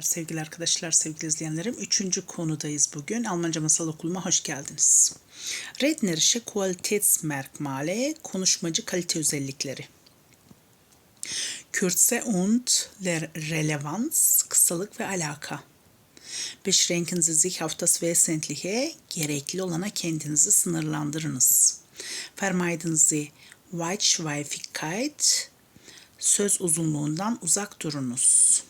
Sevgili arkadaşlar, sevgili izleyenlerim, üçüncü konudayız bugün. Almanca Masal Okulu'ma hoş geldiniz. Rednerische Qualitätsmerkmale, konuşmacı kalite özellikleri. Kürze und Le- Relevanz, kısalık ve alaka. Beschränken Sie sich auf das Wesentliche, gerekli olana kendinizi sınırlandırınız. Vermeiden Sie Weitschweifigkeit, söz uzunluğundan uzak durunuz.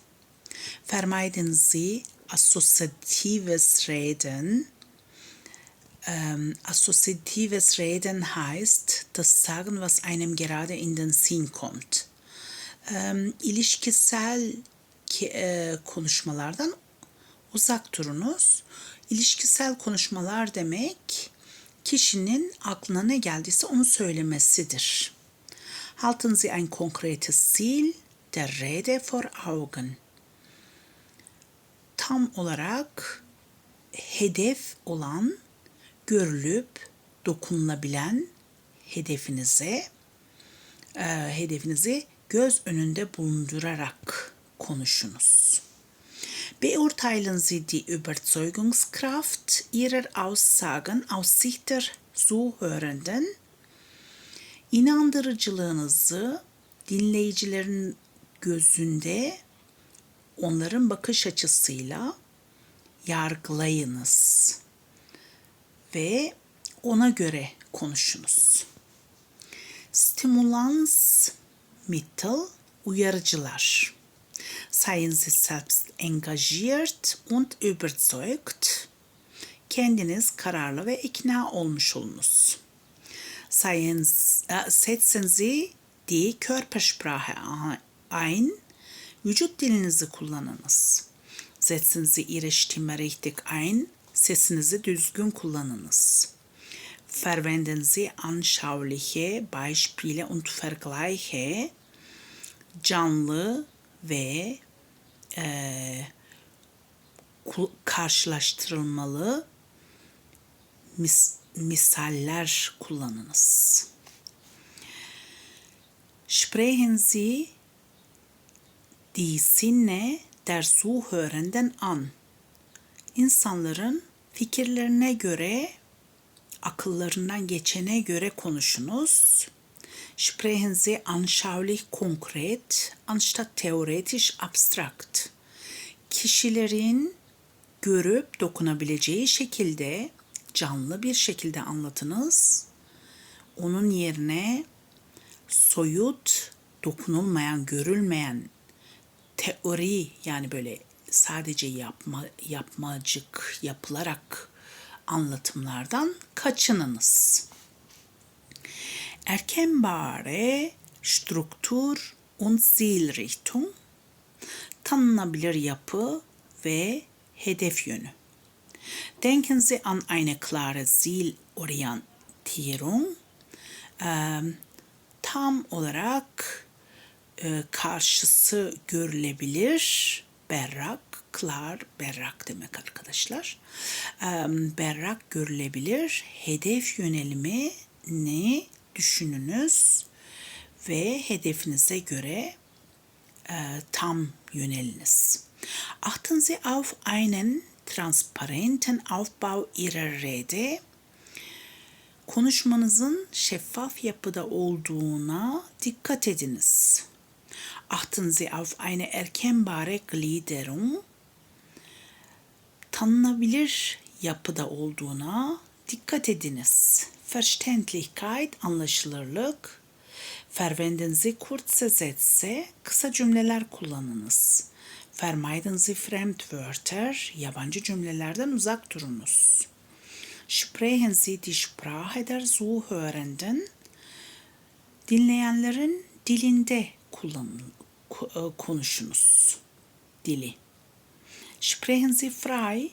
Vermeiden Sie assoziatives Reden. Ähm, assoziatives Reden heißt das Sagen, was einem gerade in den Sinn kommt. Ähm, ilişkisel ki- e, konuşmalardan uzak durunuz. İlişkisel konuşmalar demek kişinin aklına ne geldiyse onu söylemesidir. Halten Sie ein konkretes Ziel der Rede vor Augen tam olarak hedef olan, görülüp dokunulabilen hedefinize e, hedefinizi göz önünde bulundurarak konuşunuz. Beurteilen Sie die Überzeugungskraft Ihrer Aussagen aus Sicht der Zuhörenden. İnandırıcılığınızı dinleyicilerin gözünde onların bakış açısıyla yargılayınız ve ona göre konuşunuz. Stimulans Mittel uyarıcılar. Seien Sie selbst engagiert und überzeugt. Kendiniz kararlı ve ikna olmuş olunuz. Seien, äh, setzen Sie die Körpersprache ein Vücut dilinizi kullanınız. Setzen Sie Ihre Stimme richtig ein. Sesinizi düzgün kullanınız. Verwenden Sie anschauliche Beispiele und Vergleiche. Canlı ve e, karşılaştırılmalı mis, misaller kullanınız. Sprechen Sie die Sinne der Zuhörenden an. İnsanların fikirlerine göre, akıllarından geçene göre konuşunuz. Sprechen Sie anschaulich konkret anstatt theoretisch abstrakt. Kişilerin görüp dokunabileceği şekilde canlı bir şekilde anlatınız. Onun yerine soyut, dokunulmayan, görülmeyen teori yani böyle sadece yapma yapmacık yapılarak anlatımlardan kaçınınız. Erkennbare Struktur und Zielrichtung tanınabilir yapı ve hedef yönü. Denken Sie an eine klare Zielorientierung. Ähm, tam olarak e, karşısı görülebilir. Berrak, klar, berrak demek arkadaşlar. E, berrak görülebilir. Hedef yönelimini düşününüz ve hedefinize göre e, tam yöneliniz. Achten Sie auf einen transparenten Aufbau Ihrer Rede konuşmanızın şeffaf yapıda olduğuna dikkat ediniz. Achten Sie auf eine erkennbare Gliederung. Tanınabilir yapıda olduğuna dikkat ediniz. Verständlichkeit, anlaşılırlık. Verwenden Sie kurze Sätze, kısa cümleler kullanınız. Vermeiden Sie Fremdwörter, yabancı cümlelerden uzak durunuz. Sprechen Sie die Sprache der Zuhörenden. Dinleyenlerin dilinde kullanın, e, konuşunuz. Dili. Sprechen Sie frei.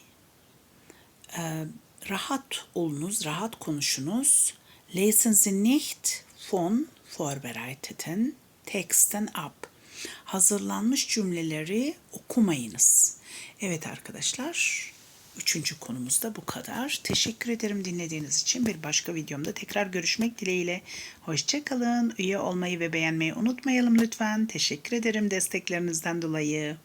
E, rahat olunuz, rahat konuşunuz. Lesen Sie nicht von vorbereiteten Texten ab. Hazırlanmış cümleleri okumayınız. Evet arkadaşlar, Üçüncü konumuz da bu kadar. Teşekkür ederim dinlediğiniz için. Bir başka videomda tekrar görüşmek dileğiyle. Hoşçakalın. Üye olmayı ve beğenmeyi unutmayalım lütfen. Teşekkür ederim desteklerinizden dolayı.